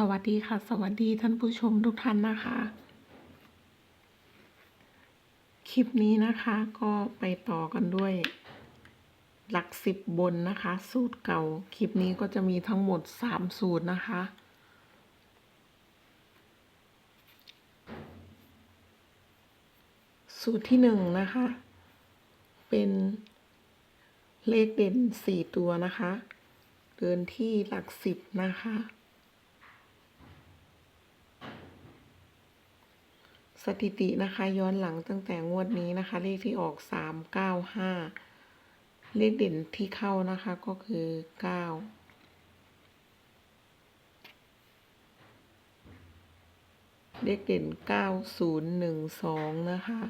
สวัสดีค่ะ สวัสดีท่านผู้ชมทุกท่านนะคะ คลิปนี้นะคะก็ไปต่อกันด้วย หลักสิบบนนะคะ สูตรเก่า คลิปนี้ก็จะมีทั้งหมดสามสูตรนะคะ สูตรที่หนึ่งนะคะ เป็นเลขเด่นสี่ตัวนะคะ เดินที่หลักสิบนะคะ สถิตินะคะย้อนหลังตั้งแต่งวดนี้นะคะ เลขที่ออกสามเก้าห้าเลขเด่นที่เข้านะคะก็คือเก้าเลขเด่นเก้าศูนย์หนึ่งสองนะคะ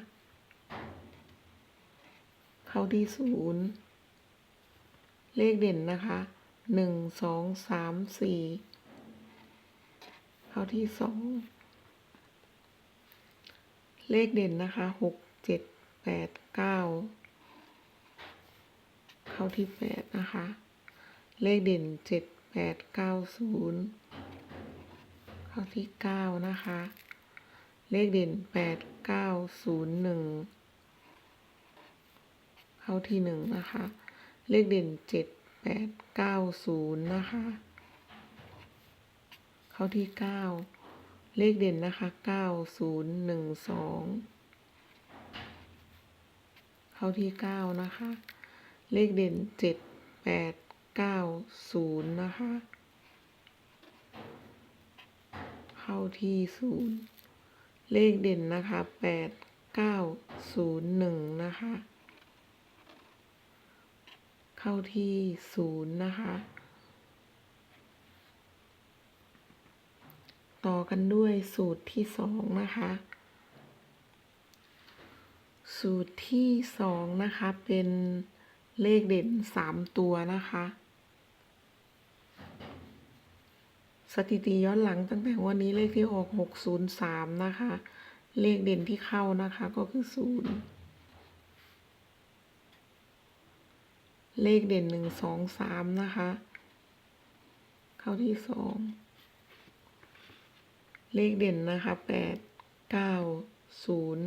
เข้าที่ศูนย์เลขเด่นนะคะหนึ่งสองสามสี่เข้าที่สอง เลขเด่นนะคะหกเจ็ดแปดเก้าเข้าที่แปดนะคะ เลขเด่นเจ็ดแปดเก้าศูนย์เข้าที่เก้านะคะ เลขเด่นแปดเก้าศูนย์หนึ่งเข้าที่หนึ่งนะคะ เลขเด่นเจ็ดแปดเก้าศูนย์นะคะ เข้าที่เก้า เลขเด่นนะคะเก้าศูนย์หนึ่งสองเข้าที่เก้านะคะ เลขเด่นเจ็ดแปดเก้าศูนย์นะคะ เข้าที่ศูนย์เลขเด่นนะคะแปดเก้าศูนย์หนึ่งนะคะ เข้าที่ศูนย์นะคะ ต่อกันด้วยสูตรที่สองนะคะ สูตรที่สองนะคะเป็นเลขเด่นสามตัวนะคะ สถิติย้อนหลังตั้งแต่วันนี้เลขที่ออกหกศูนย์สามนะคะ เลขเด่นที่เข้านะคะก็คือศูนย์เลขเด่นหนึ่งสองสามนะคะ เข้าที่สอง เลขเด่นนะคะแปดเก้าศูนย์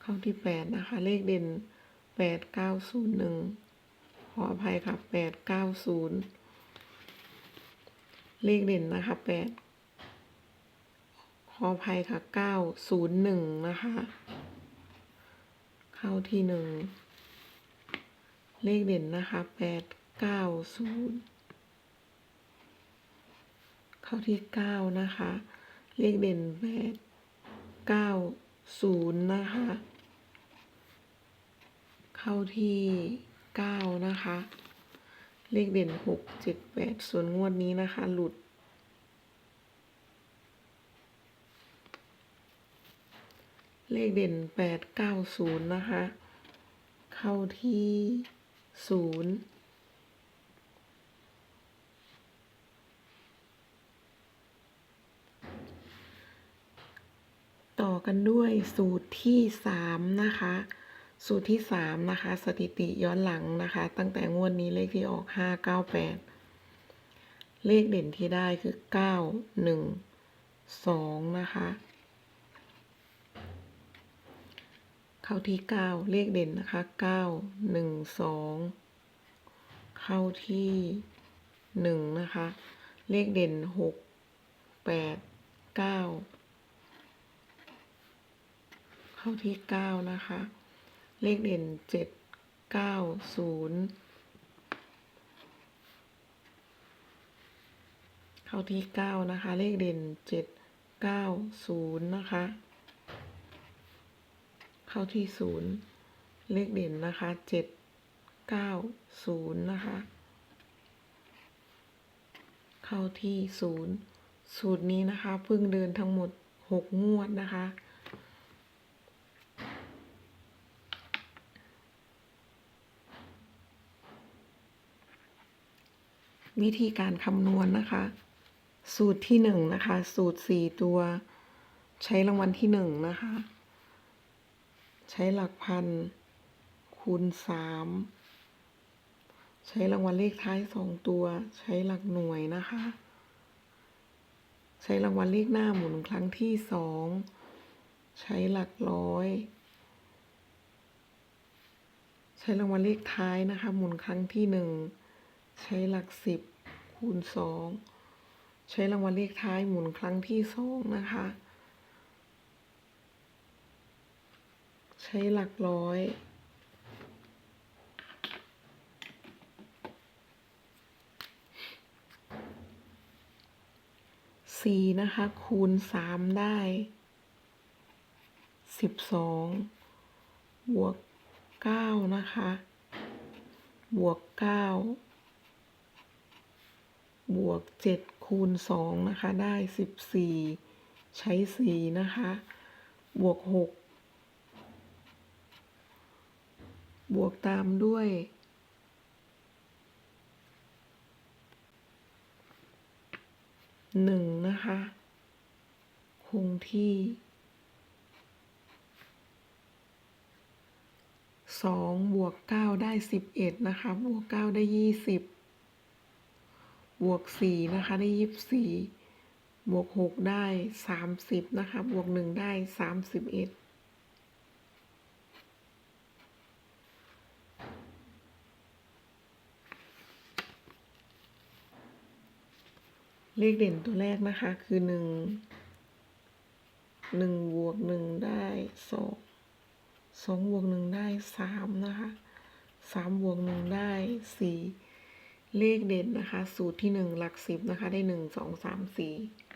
เข้าที่แปดนะคะ เลขเด่นแปดเก้าศูนย์หนึ่งขออภัยค่ะแปดเก้าศูนย์เลขเด่นนะคะแปดขออภัยค่ะเก้าศูนย์หนึ่งนะคะ เข้าที่หนึ่งเลขเด่นนะคะแปดเก้าศูนย์ เข้าที่เก้านะคะ เลขเด่นแปดเก้าศูนย์นะคะ เข้าที่เก้านะคะ เลขเด่นหกเจ็ดแปดส่วนงวดนี้นะคะ หลุด เลขเด่นแปดเก้าศูนย์นะคะ เข้าที่ศูนย์ ต่อกันด้วยสูตรที่สามนะคะ สูตรที่สามนะคะ สถิติย้อนหลังนะคะ ตั้งแต่งวดนี้เลขที่ออกห้าเก้าแปดเลขเด่นที่ได้คือเก้าหนึ่งสองนะคะ เข้าที่เก้าเลขเด่นนะคะเก้าหนึ่งสองเข้าที่หนึ่งนะคะ เลขเด่นหกแปดเก้า เข้าที่เก้านะคะ เลขเด่นเจ็ดเก้าศูนย์เข้าที่เก้านะคะ เลขเด่นเจ็ดเก้าศูนย์นะคะ เข้าที่ศูนย์เลขเด่นนะคะเจ็ดเก้าศูนย์นะคะ เข้าที่ศูนย์สูตรนี้นะคะเพิ่งเดินทั้งหมดหกงวดนะคะ วิธีการคำนวณนะคะ สูตรที่หนึ่งนะคะ สูตรสี่ตัว ใช้รางวัลที่หนึ่งนะคะ ใช้หลักพัน คูณสามใช้รางวัลเลขท้ายสองตัว ใช้หลักหน่วยนะคะ ใช้รางวัลเลขหน้าหมุนครั้งที่สองใช้หลักร้อย ใช้รางวัลเลขท้ายนะคะ หมุนครั้งที่หนึ่ง ใช้หลักสิบคูณสองใช้รางวัลเลขท้ายหมุนครั้งที่สองนะคะ ใช้หลักร้อยสี่นะคะ คูณสามได้สิบสองบวกเก้านะคะ บวกเก้า บวกเจ็ดคูณสองนะคะ ได้สิบสี่ใช้สี่นะคะ บวกหกบวกตามด้วยหนึ่งนะคะ คงที่สองบวกเก้าได้สิบเอ็ดนะคะ บวกเก้าได้ยี่สิ บวกสี่นะคะได้ยี่สี่บวกหกได้สามสิบนะคะ บวกหนึ่งได้สามสิบเอ็ดเลขเด่นตัวแรกนะคะ คือหนึ่งหนึ่งบวกหนึ่งได้สองสองบวกหนึ่งได้สามนะคะสามบวกหนึ่งได้สี่ เลขเด่นนะคะ สูตรที่ 1 หลัก 10 นะคะ ได้ 1 2 3 4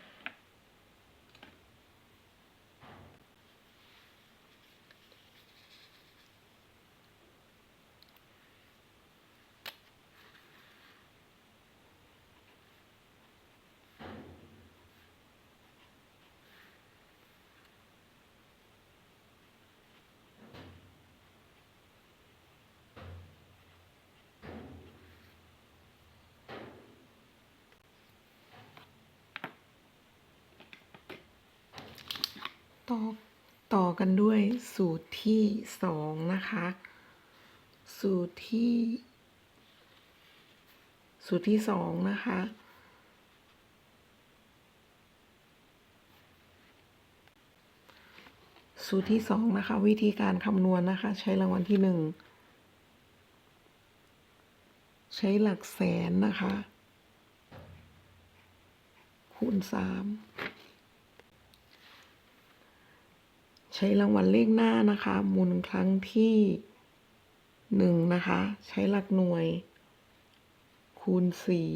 ต่อต่อกันด้วยสูตรที่สองนะคะ สูตรที่ สูตรที่สองนะคะ สูตรที่สองนะคะ วิธีการคำนวณนะคะ ใช้รางวัลที่หนึ่งใช้หลักแสนนะคะ คูณสาม ใช้รางวัลเลขหน้านะคะหมุนครั้งที่หนึ่งนะคะ ใช้หลักหน่วย คูณสี่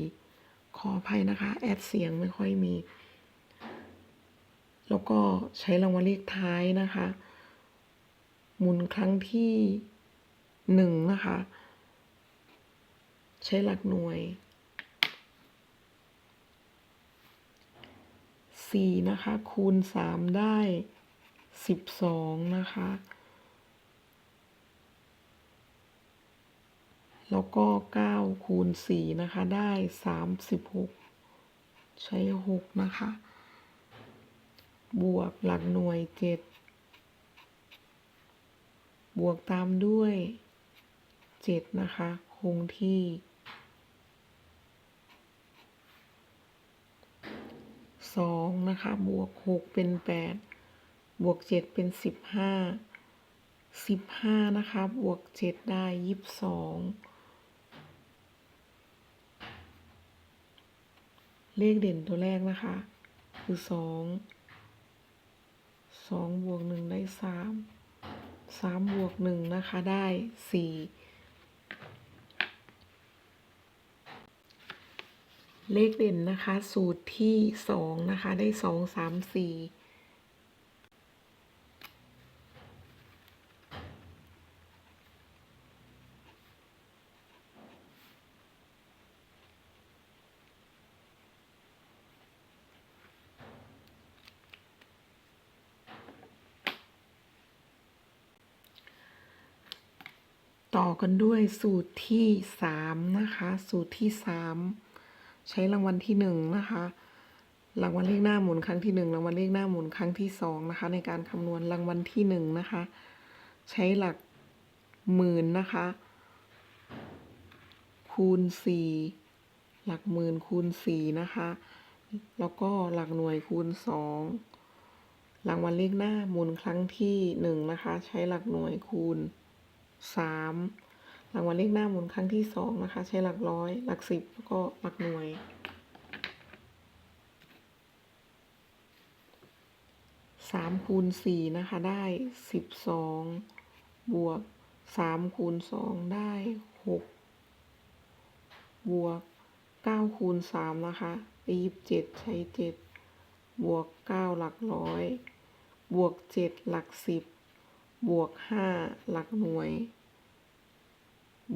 ขออภัยนะคะ แอดเสียงไม่ค่อยมี แล้วก็ใช้รางวัลเลขท้ายนะคะ หมุนครั้งที่หนึ่งนะคะ ใช้หลักหน่วยสี่นะคะ คูณสามได้ สิบสองนะคะ แล้วก็เก้าคูณสี่นะคะ ได้สามสิบหกใช้หกนะคะ บวกหลักหน่วยเจ็ดบวกตามด้วยเจ็ดนะคะ คงที่สองนะคะ บวกหกเป็นแปด บวกเจ็ดเป็นสิบห้าสิบห้านะคะ บวกเจ็ดได้ยี่สิบสองเลขเด่นตัวแรกนะคะ คือสองสองบวกหนึ่งได้สามสามบวกหนึ่งนะคะ ได้สี่เลขเด่นนะคะ สูตรที่สองนะคะ ได้สองสามสี่ กันด้วยสูตรที่สามนะคะ สูตรที่สามใช้รางวัลที่หนึ่งนะคะรางวัลเลขหน้าหมุนครั้งที่หนึ่งรางวัลเลขหน้าหมุนครั้งที่สองนะคะ ในการคำนวณรางวัลที่หนึ่งนะคะ ใช้หลักหมื่นนะคะ คูณสี่หลักหมื่นคูณสี่นะคะ แล้วก็หลักหน่วยคูณสองรางวัลเลขหน้าหมุนครั้งที่หนึ่งนะคะ ใช้หลักหน่วยคูณสาม รางวัลเลขหน้าหมุนครั้งที่สองนะคะ ใช้หลักร้อย หลักสิบแล้วก็หลักหน่วย สามคูณสี่นะคะ ได้สิบสองบวกสามคูณสองได้หกบวกเก้าคูณสามนะคะได้ยี่สิบเจ็ดใช้เจ็ดบวกเก้าหลักร้อย บวกเจ็ดหลักสิบบวกห้าหลักหน่วย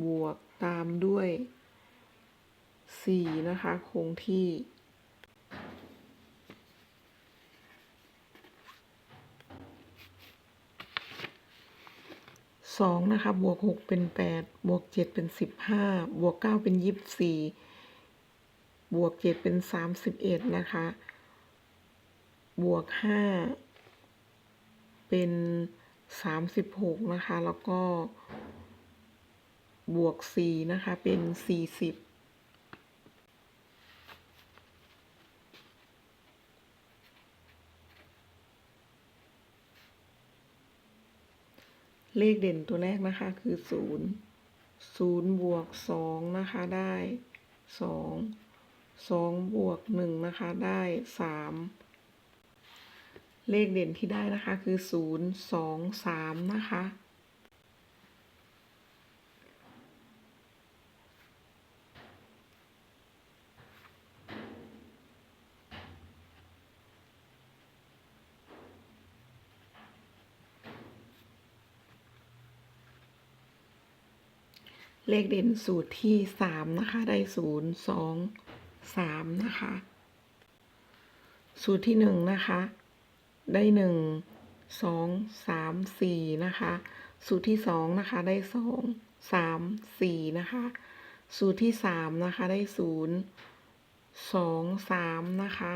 บวกตามด้วยสี่นะคะ คงที่ สองนะคะ บวกหกเป็นแปดบวกเจ็ดเป็นสิบห้าบวกเก้าเป็นยี่สิบสี่บวกเจ็ดเป็นสามสิบเอ็ดนะคะ บวกห้าเป็นสามสิบหกนะคะ แล้วก็ บวกสี่นะคะ เป็นสี่สิบเลขเด่นตัวแรกนะคะคือศูนย์ศูนย์บวกสองนะคะได้สองสองบวกหนึ่งนะคะได้สามเลขเด่นที่ได้นะคะคือศูนย์สองสามนะคะ เลขเด่นสูตรที่สามนะคะ ได้ศูนย์สองสามนะคะ สูตรที่หนึ่งนะคะ ได้หนึ่งสองสามสี่นะคะ สูตรที่สองนะคะ ได้สองสามสี่นะคะ สูตรที่สามนะคะ ได้ศูนย์สองสามนะคะ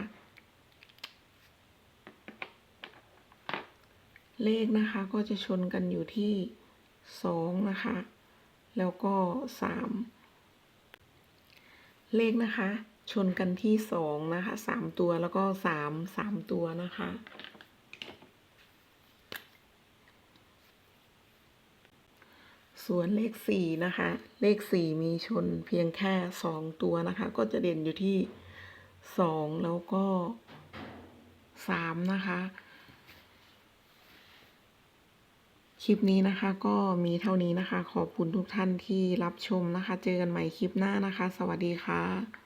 เลขนะคะก็จะชนกันอยู่ที่สองนะคะ แล้วก็สามเลขนะคะ ชนกันที่สองนะคะสามตัวแล้วก็สามสามตัวนะคะ ส่วนเลขสี่นะคะ เลขสี่มีชนเพียงแค่สองตัวนะคะ ก็จะเด่นอยู่ที่สองแล้วก็สามนะคะ คลิปนี้นะคะก็มีเท่านี้นะคะ ขอบคุณทุกท่านที่รับชมนะคะ เจอกันใหม่คลิปหน้านะคะ สวัสดีค่ะ